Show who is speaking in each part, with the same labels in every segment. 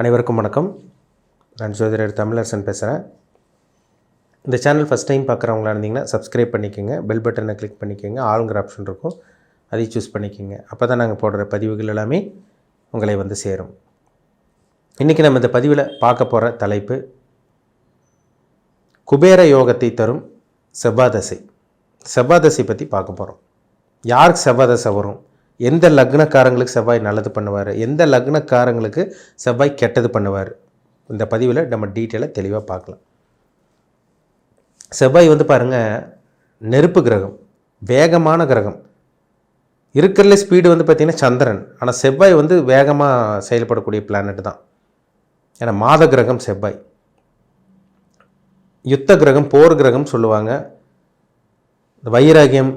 Speaker 1: அனைவருக்கும் வணக்கம். நான் ஜோதிடர் தமிழரசன் பேசுகிறேன் இந்த சேனல் ஃபஸ்ட் டைம் பார்க்குறவங்களா இருந்தீங்கன்னா சப்ஸ்கிரைப் பண்ணிக்கோங்க பெல் பட்டனை கிளிக் பண்ணிக்கோங்க ஆளுங்கிற ஆப்ஷன் இருக்கும். அதையும் சூஸ் பண்ணிக்கோங்க. அப்போ தான் நாங்கள் போடுற பதிவுகள் எல்லாமே உங்களை வந்து சேரும். இன்றைக்கி நம்ம இந்த பதிவில் பார்க்க போகிற தலைப்பு குபேர யோகத்தை தரும் செவ்வாதசை செவ்வாதசை பற்றி பார்க்க போகிறோம் யாருக்கு செவ்வாதசை வரும்? எந்த லக்னக்காரங்களுக்கு செவ்வாய் நல்லது பண்ணுவார்? எந்த லக்னக்காரங்களுக்கு செவ்வாய் கெட்டது பண்ணுவார்? இந்த பதிவில் நம்ம டீட்டெயிலாக தெளிவாக பார்க்கலாம். செவ்வாய் வந்து பாருங்கள் நெருப்பு கிரகம் வேகமான கிரகம். இருக்கிறதுல ஸ்பீடு வந்து பார்த்திங்கன்னா சந்திரன். ஆனால் செவ்வாய் வந்து வேகமாக செயல்படக்கூடிய பிளானட் தான். ஏன்னா மாத கிரகம் செவ்வாய். யுத்த கிரகம் போர் கிரகம் சொல்லுவாங்க. இந்த வைராகியம்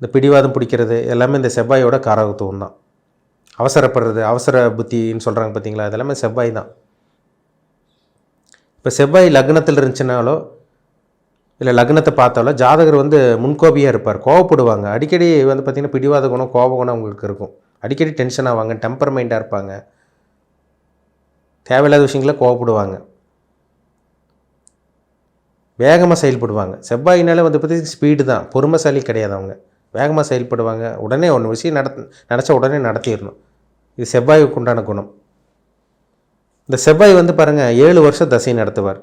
Speaker 1: இந்த பிடிவாதம் பிடிக்கிறது எல்லாமே இந்த செவ்வாயோட காரகத்துவம் தான். அவசரப்படுறது அவசர புத்தின்னு சொல்கிறாங்க பார்த்தீங்களா அதெல்லாமே செவ்வாய் தான். இப்போ செவ்வாய் லக்னத்தில் இருந்துச்சுனாலோ இல்லை லக்னத்தை பார்த்தாலோ ஜாதகர் வந்து முன்கோபியாக இருப்பார். கோவப்படுவாங்க. அடிக்கடி வந்து பார்த்திங்கன்னா பிடிவாத குணம் கோப குணம் அவங்களுக்கு இருக்கும். அடிக்கடி டென்ஷன் ஆவாங்க டெம்பர் மைண்டாக இருப்பாங்க. தேவையில்லாத விஷயங்கள கோவப்படுவாங்க. வேகமாக செயல்படுவாங்க. செவ்வாயினால வந்து பார்த்திங்கன்னா ஸ்பீடு தான். பொறுமைசாலி கிடையாது அவங்க. வேகமாக செயல்படுவாங்க. உடனே ஒன்று விஷயம் நட நினச்சா உடனே நடத்திடணும். இது செவ்வாய்க்கு உண்டான குணம். இந்த செவ்வாய் வந்து பாருங்கள் ஏழு வருஷம் தசை நடத்துவார்.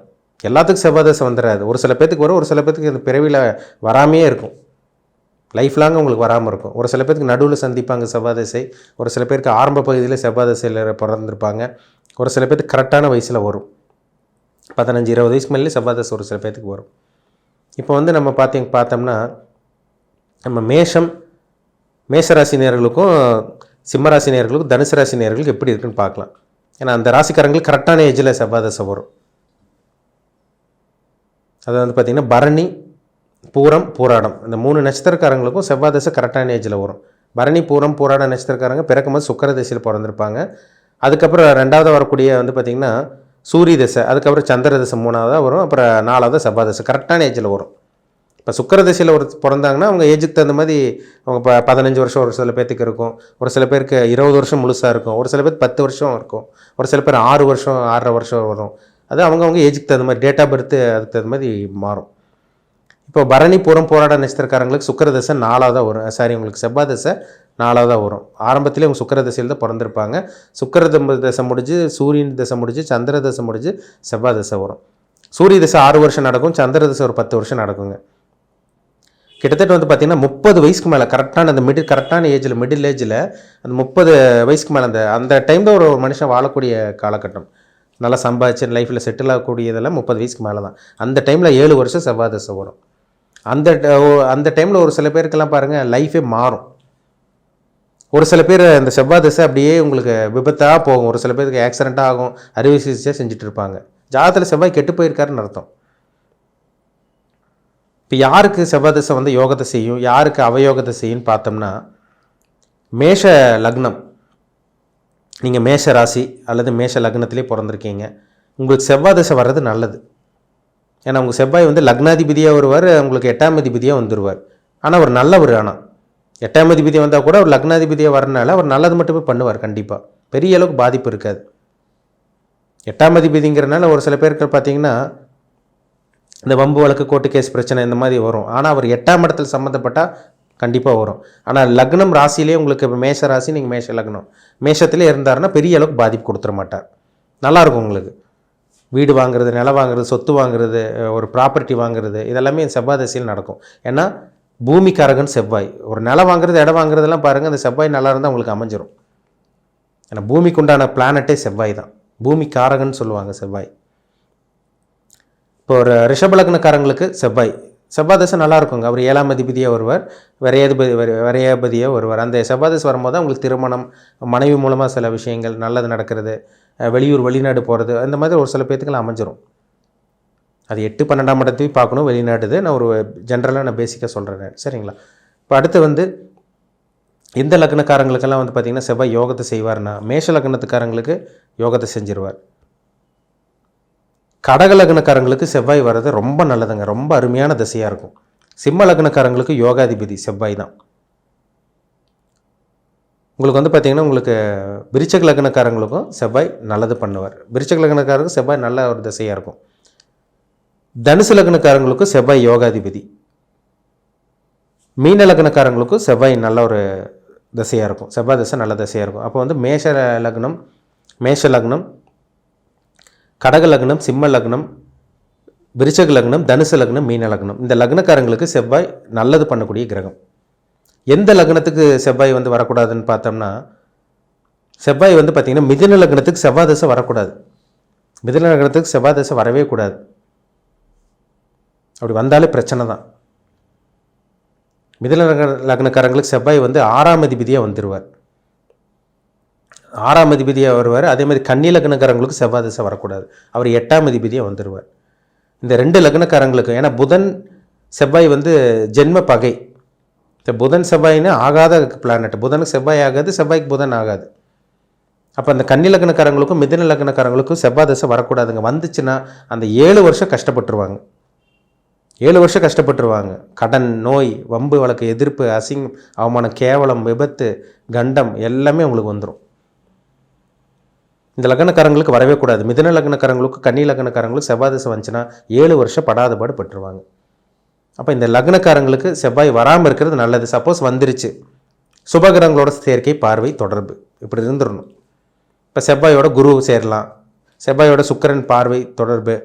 Speaker 1: எல்லாத்துக்கும் செவ்வாய் தசை வந்துடாது ஒரு சில பேத்துக்கு வரும் ஒரு சில பேத்துக்கு இந்த பிறவியில் வராமையே இருக்கும். லைஃப் லாங் உங்களுக்கு வராமல் இருக்கும். ஒரு சில பேருக்கு நடுவில் சந்திப்பாங்க செவ்வாய் தசை. ஒரு சில பேருக்கு ஆரம்ப பகுதியில் செவ்வாய் தசையில் பிறந்திருப்பாங்க. ஒரு சில பேருக்கு கரெக்டான வயசில் வரும். பதினஞ்சு இருபது வயசுக்கு மேலே செவ்வாய் தசை ஒரு சில பேத்துக்கு வரும். இப்போ வந்து நம்ம பார்த்தீங்க பார்த்தோம்னா நம்ம மேஷம் மேஷராசி நேர்களுக்கும் சிம்மராசி நேர்களுக்கும் தனுசு ராசி நேர்களுக்கு எப்படி இருக்குன்னு பார்க்கலாம். ஏன்னா அந்த ராசிக்காரங்களுக்கு கரெக்டான ஏஜில் செவ்வாதசை வரும். அது வந்து பார்த்திங்கன்னா பரணி பூரம் பூராடம். இந்த மூணு நட்சத்திரக்காரங்களுக்கும் செவ்வாதசை கரெக்டான ஏஜில் வரும். பரணி பூரம் பூராடம் நட்சத்திரக்காரங்க பிறக்கும்போது சுக்கர திசையில் பிறந்திருப்பாங்க. அதுக்கப்புறம் ரெண்டாவது வரக்கூடிய வந்து பார்த்திங்கன்னா சூரிய தசை அதுக்கப்புறம் சந்திர தசை மூணாவதாக வரும். அப்புறம் நாலாவது செவ்வாதசை கரெக்டான ஏஜில் வரும். இப்போ சுக்கர திசையில் ஒரு பிறந்தாங்கன்னா அவங்க ஏஜுக்கு தகுந்த மாதிரி அவங்க இப்போ பதினஞ்சு வருஷம் ஒரு சில பேர்த்துக்கு இருக்கும். ஒரு சில பேருக்கு இருபது வருஷம் முழுசாக இருக்கும். ஒரு சில பேர் பத்து வருஷம் இருக்கும். ஒரு சில பேர் ஆறு வருஷம் ஆறரை வருஷம் வரும். அது அவங்கவுங்க ஏஜுக்கு தகுந்த மாதிரி டேட் ஆஃப் பர்த்து அதுக்கு தகுந்த மாதிரி மாறும். இப்போ பரணி பூரம் போராட நட்சத்திரக்காரங்களுக்கு சுக்கர தசை நாலாவதாக வரும் சாரி உங்களுக்கு செவ்வாய் தசை நாலாவதாக வரும். ஆரம்பத்திலே அவங்க சுக்கர தசையில் தான் பிறந்திருப்பாங்க. சுக்கர தசை முடிஞ்சு சூரியன் தசை முடிஞ்சு சந்திர தசை முடிஞ்சு செவ்வாய் தசை வரும். சூரிய தசை ஆறு வருஷம் நடக்கும். சந்திர தசை ஒரு பத்து வருஷம் நடக்குங்க. கிட்டத்தட்ட வந்து பார்த்திங்கன்னா முப்பது வயசுக்கு மேலே கரெக்டான அந்த மிடில் கரெக்டான ஏஜில் மிடில் ஏஜில் அந்த முப்பது வயசுக்கு மேலே அந்த அந்த டைமில் ஒரு மனுஷன் வாழக்கூடிய காலகட்டம். நல்லா சம்பாதிச்சு லைஃப்பில் செட்டில் ஆகக்கூடியதெல்லாம் முப்பது வயசுக்கு மேலே தான். அந்த டைமில் ஏழு வருஷம் செவ்வாய் தசை வரும். அந்த ட- ஓ- அந்த டைமில் ஒரு சில பேருக்கெல்லாம் பாருங்கள் லைஃபே மாறும். ஒரு சில பேர் அந்த செவ்வாய் தசை அப்படியே உங்களுக்கு விபத்தாக போகும். ஒரு சில பேருக்கு ஆக்சிடெண்ட்டாக ஆகும். அறுவை சிகிச்சை செஞ்சுட்டு இருப்பாங்க. ஜாதத்தில் செவ்வாய் கெட்டு போயிருக்காருன்னு அர்த்தம். இப்போ யாருக்கு செவ்வாய் வந்து யோகத்தை செய்யும்? யாருக்கு அவயோகத்தை செய்யும்னு பார்த்தோம்னா மேஷ லக்னம். நீங்கள் மேஷ ராசி அல்லது மேஷ லக்னத்திலே பிறந்திருக்கீங்க. உங்களுக்கு செவ்வாதசை வர்றது நல்லது. ஏன்னா உங்கள் செவ்வாய் வந்து லக்னாதிபதியாக வருவார் உங்களுக்கு எட்டாம் அதிபதியாக வந்துடுவார் ஆனால் அவர் நல்லவர் ஆனால் எட்டாம் அதிபதி வந்தால் கூட அவர் லக்னாதிபதியாக வரனால அவர் நல்லது மட்டுமே பண்ணுவார் கண்டிப்பாக பெரிய அளவுக்கு பாதிப்பு இருக்காது. எட்டாம் அதிபதிங்கிறனால ஒரு சில பேருக்கு பார்த்தீங்கன்னா இந்த வம்பு வழக்கு கோர்ட்டு கேஸ் பிரச்சனை இந்த மாதிரி வரும். ஆனால் அவர் எட்டாம் இடத்துல சம்மந்தப்பட்டால் கண்டிப்பாக வரும். ஆனால் லக்னம் ராசியிலே உங்களுக்கு இப்போ மேஷ ராசி நீங்கள் மேஷ லக்னம். மேஷத்தில் இருந்தாருன்னா பெரிய அளவுக்கு பாதிப்பு கொடுத்துட மாட்டார். நல்லாயிருக்கும் உங்களுக்கு. வீடு வாங்குறது நிலம் வாங்குறது சொத்து வாங்குறது ஒரு ப்ராப்பர்ட்டி வாங்குறது இதெல்லாமே செவ்வாய் திசையில் நடக்கும். ஏன்னா பூமிக்காரகன் செவ்வாய். ஒரு நிலம் வாங்குறது இடம் வாங்குறதெல்லாம் பாருங்கள் அந்த செவ்வாய் நல்லா இருந்தால் உங்களுக்கு அமைஞ்சிரும். ஏன்னா பூமிக்கு உண்டான பிளானட்டே செவ்வாய் தான். பூமிக்காரகன் சொல்லுவாங்க செவ்வாய். இப்போ ஒரு ரிஷபலக்னக்காரங்களுக்கு செவ்வாய். செவ்வாய் தசை நல்லா இருக்குங்க அவர் ஏழாம் அதிபதியாக வருவார். விரையாதிபதி விரையாபதியாக வருவார். அந்த செவ்வாய் தசை வரும்போது அவங்களுக்கு திருமணம் மனைவி மூலமாக சில விஷயங்கள் நல்லது நடக்கிறது வெளியூர் வெளிநாடு போகிறது அந்த மாதிரி ஒரு சில பேர்த்துக்கெல்லாம் அமைஞ்சிரும். அது எட்டு பன்னெண்டாம் இடத்தையும் பார்க்கணும். வெளிநாடுது. நான் ஒரு ஜென்ரலாக நான் பேசிக்காக சொல்கிறேன் சரிங்களா? இப்போ அடுத்து வந்து இந்த லக்னக்காரங்களுக்கெல்லாம் வந்து பார்த்திங்கன்னா செவ்வாய் யோகத்தை செய்வார்னா மேஷ லக்னத்துக்காரங்களுக்கு யோகத்தை செஞ்சிருவார். கடகலக்னக்காரங்களுக்கு செவ்வாய் வர்றது ரொம்ப நல்லதுங்க. ரொம்ப அருமையான திசையாக இருக்கும். சிம்ம லக்னக்காரங்களுக்கு யோகாதிபதி செவ்வாய் தான். உங்களுக்கு வந்து பார்த்திங்கன்னா உங்களுக்கு விருச்சக லக்னக்காரங்களுக்கும் செவ்வாய் நல்லது பண்ணுவார். விருச்சக லக்னக்காரருக்கு செவ்வாய் நல்ல ஒரு திசையாக இருக்கும். தனுசு லக்னக்காரங்களுக்கும் செவ்வாய் யோகாதிபதி. மீன லக்னக்காரங்களுக்கும் செவ்வாய் நல்ல ஒரு திசையாக இருக்கும். செவ்வாய் திசை நல்ல திசையாக இருக்கும். அப்போ வந்து மேஷ லக்னம் மேஷ லக்னம் கடக லக்னம் சிம்ம லக்னம் விருச்சக லக்னம் தனுசு லக்னம் மீன லக்னம் இந்த லக்னக்காரங்களுக்கு செவ்வாய் நல்லது பண்ணக்கூடிய கிரகம். எந்த லக்னத்துக்கு செவ்வாய் வந்து வரக்கூடாதுன்னு பார்த்தோம்னா செவ்வாய் வந்து பார்த்திங்கன்னா மிதன லக்னத்துக்கு செவ்வாய் தசை வரக்கூடாது. மிதன லக்னத்துக்கு செவ்வாய் தசை வரவே கூடாது. அப்படி வந்தாலே பிரச்சனை தான். மிதன லக்ன லக்னக்காரங்களுக்கு செவ்வாய் வந்து ஆறாம் அதிபதியாக வந்துடுவார் ஆறாம் அதிபதியாக வருவார். அதே மாதிரி கன்னி லக்னக்காரங்களுக்கு செவ்வாய் திசை வரக்கூடாது. அவர் எட்டாம் அதிபதியாக வந்துடுவார் இந்த ரெண்டு லக்னக்காரங்களுக்கு ஏன்னா புதன் செவ்வாய் வந்து ஜென்ம பகை. இந்த புதன் செவ்வாயின்னு ஆகாத பிளானட் புதனுக்கு செவ்வாய் ஆகாது செவ்வாய்க்கு புதன் ஆகாது. அப்போ அந்த கன்னி லக்னக்காரங்களுக்கும் மிதன லக்னக்காரங்களுக்கும் செவ்வாய் திசை வரக்கூடாதுங்க. வந்துச்சுன்னா அந்த ஏழு வருஷம் கஷ்டப்பட்டுருவாங்க. ஏழு வருஷம் கஷ்டப்பட்டுருவாங்க. கடன் நோய் வம்பு வழக்கு எதிர்ப்பு அசிங் அவமானம் கேவலம் விபத்து கண்டம் எல்லாமே உங்களுக்கு வந்துடும் இந்த லக்னக்காரங்களுக்கு வரவே கூடாது. மிதன லக்னக்காரங்களுக்கு கன்னி லக்னக்காரங்களுக்கு செவ்வாய் திசை வந்துச்சுன்னா ஏழு வருஷம் படாதபாடு பெற்றுருவாங்க. அப்போ இந்த லக்னக்காரங்களுக்கு செவ்வாய் வராமல் இருக்கிறது நல்லது. சப்போஸ் வந்துருச்சு. சுபகிரகங்களோட சேர்க்கை பார்வை தொடர்பு. இப்படி இருந்துடணும் இப்போ செவ்வாயோட குரு சேரலாம். செவ்வாயோட சுக்கரன் பார்வை தொடர்பு.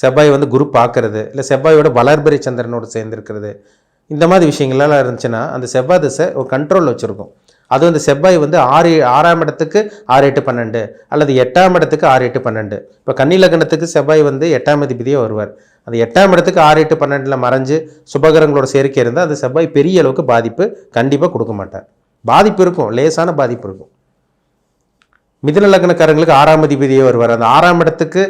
Speaker 1: செவ்வாய் வந்து குரு பார்க்கறது. இல்லை செவ்வாயோட வளர்பிறை சந்திரனோடு சேர்ந்துருக்கிறது. இந்த மாதிரி விஷயங்கள்லாம் இருந்துச்சுன்னா அந்த செவ்வாய் திசை ஒரு கண்ட்ரோலில் வச்சுருக்கும். அது வந்து செவ்வாய் வந்து ஆறு ஆறாம் இடத்துக்கு ஆறு எட்டு பன்னெண்டு அல்லது எட்டாம் இடத்துக்கு ஆறு எட்டு பன்னெண்டு. இப்போ கன்னி லக்னத்துக்கு செவ்வாய் வந்து எட்டாம் அதிபதியே வருவார். அந்த எட்டாம் இடத்துக்கு ஆறு எட்டு பன்னெண்டில் மறைஞ்சு சுபகரங்களோட சேர்க்கை இருந்தால் அந்த செவ்வாய் பெரிய அளவுக்கு பாதிப்பு கண்டிப்பாக கொடுக்க மாட்டார். பாதிப்பு இருக்கும் லேசான பாதிப்பு இருக்கும். மிதுன லக்னக்காரங்களுக்கு ஆறாம் அதிபதியே வருவார். அந்த ஆறாம் இடத்துக்கு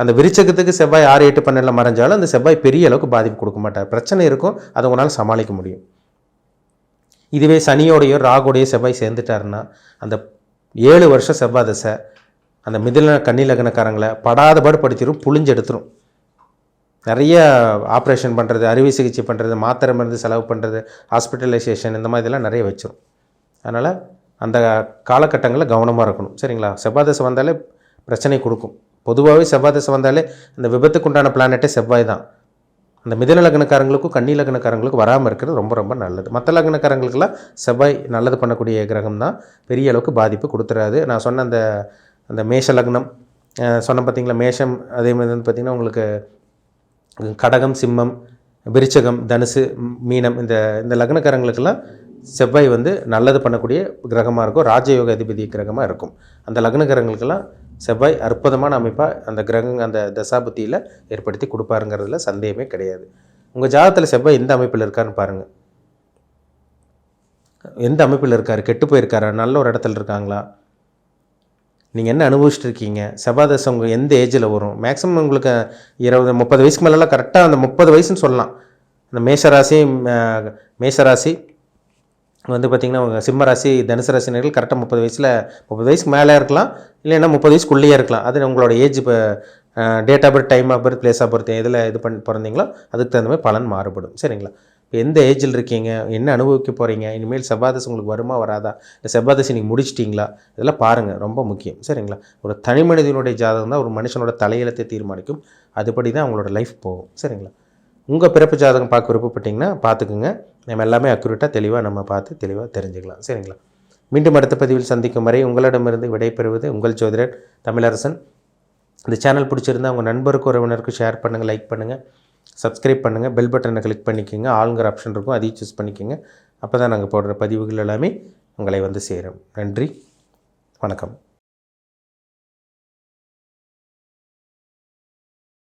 Speaker 1: அந்த விருச்சகத்துக்கு செவ்வாய் ஆறு எட்டு பன்னெண்டில் மறைஞ்சாலும் அந்த செவ்வாய் பெரிய அளவுக்கு பாதிப்பு கொடுக்க மாட்டார். பிரச்சனை இருக்கும் அதை உங்களால் சமாளிக்க முடியும். இதுவே சனியோடையோ ராகோடையோ செவ்வாய் சேர்ந்துட்டாருன்னா அந்த ஏழு வருஷம் செவ்வாய் தசை அந்த மிதில கன்னி லக்னக்காரங்களை படாதபாடு படுத்திடும் புளிஞ்செடுத்துரும் நிறைய ஆப்ரேஷன் பண்ணுறது அறுவை சிகிச்சை பண்ணுறது மாத்திரை மருந்து செலவு பண்ணுறது ஹாஸ்பிட்டலைசேஷன் இந்த மாதிரி இதெல்லாம் நிறைய வச்சிரும். அதனால் அந்த காலகட்டங்களில் கவனமாக இருக்கணும். சரிங்களா? செவ்வாய் தசை வந்தாலே பிரச்சனை கொடுக்கும். பொதுவாகவே செவ்வாய் தசை வந்தாலே இந்த விபத்துக்குண்டான பிளானட்டே செவ்வாய் தான். அந்த மிதன லக்னக்காரங்களுக்கும் கன்னி லக்னக்காரங்களுக்கும் வராமல் இருக்கிறது ரொம்ப ரொம்ப நல்லது. மற்ற லக்னக்காரங்களுக்கெல்லாம் செவ்வாய் நல்லது பண்ணக்கூடிய கிரகம் தான். பெரிய அளவுக்கு பாதிப்பு கொடுத்துறாது. நான் சொன்ன அந்த அந்த மேஷ லக்னம் சொன்ன பார்த்தீங்களா மேஷம் அதே மாதிரி வந்து பார்த்திங்கன்னா உங்களுக்கு கடகம் சிம்மம் விருச்சகம் தனுசு மீனம் இந்த இந்த லக்னக்காரங்களுக்கெல்லாம் செவ்வாய் வந்து நல்லது பண்ணக்கூடிய கிரகமாக இருக்கும். ராஜயோக அதிபதி கிரகமாக இருக்கும். அந்த லக்னக்காரங்களுக்கெல்லாம் செவ்வாய் அற்புதமான அமைப்பாக அந்த கிரகங்க அந்த தசாபத்தியில் ஏற்படுத்தி கொடுப்பாருங்கிறதுல சந்தேகமே கிடையாது. உங்கள் ஜாதகத்தில் செவ்வாய் எந்த அமைப்பில் இருக்காருன்னு பாருங்கள் எந்த அமைப்பில் இருக்கார்? கெட்டு போயிருக்காரா? நல்ல ஒரு இடத்துல இருக்காங்களா? நீங்கள் என்ன அனுபவிச்சுட்டு இருக்கீங்க செவ்வாதசம் உங்கள் எந்த ஏஜில் வரும்? மேக்ஸிமம் உங்களுக்கு இருபது முப்பது வயசுக்கு மேலெல்லாம் கரெக்டாக அந்த முப்பது வயசுன்னு சொல்லலாம். அந்த மேஷராசி மேஷராசி வந்து பார்த்திங்கன்னா உங்கள் சிம்ம ராசி தனுசு ராசினர்கள் கரெக்டாக முப்பது வயசில் முப்பது வயசுக்கு மேலே இருக்கலாம். இல்லைன்னா முப்பது வயசுக்குள்ளேயே இருக்கலாம். அது உங்களோட ஏஜ் இப்போ date of birth time of birth place of birth எதில் இது பண்ணி பிறந்தீங்களோ அதுக்கு தகுந்த மாதிரி பலன் மாறுபடும். சரிங்களா? இப்போ எந்த ஏஜில் இருக்கீங்க? என்ன அனுபவிக்க போகிறீங்க இனிமேல் செவ்வாதசி உங்களுக்கு வருமா வராதா? இல்லை செவ்வாதசி நீங்கள் முடிச்சிட்டிங்களா? இதெல்லாம் பாருங்கள் ரொம்ப முக்கியம். சரிங்களா? ஒரு தனி மனிதனுடைய ஜாதகம் தான் ஒரு மனுஷனோட தலையெழுத்தை தீர்மானிக்கும். அதுபடி தான் அவங்களோட லைஃப் போகும். சரிங்களா? உங்கள் பிறப்பு ஜாதகம் பார்க்க விருப்பப்பட்டிங்கன்னா பார்த்துக்குங்க. நம்ம எல்லாமே அக்யூரேட்டாக தெளிவாக நம்ம பார்த்து தெளிவாக தெரிஞ்சுக்கலாம். சரிங்களா? மீண்டும் அடுத்த பதிவில் சந்திக்கும் வரை உங்களிடமிருந்து விடைபெறுவது உங்கள் ஜோதிடர் தமிழரசன். இந்த சேனல் பிடிச்சிருந்தா உங்கள் நண்பருக்கு உறவினருக்கு ஷேர் பண்ணுங்கள் லைக் பண்ணுங்கள் சப்ஸ்கிரைப் பண்ணுங்கள் பெல் பட்டனை கிளிக் பண்ணிக்கோங்க. ஆளுங்கிற ஆப்ஷன் இருக்கும். அதையும் சூஸ் பண்ணிக்கோங்க. அப்போ தான் நாங்கள் போடுற பதிவுகள் எல்லாமே உங்களை வந்து சேரும். நன்றி. வணக்கம்.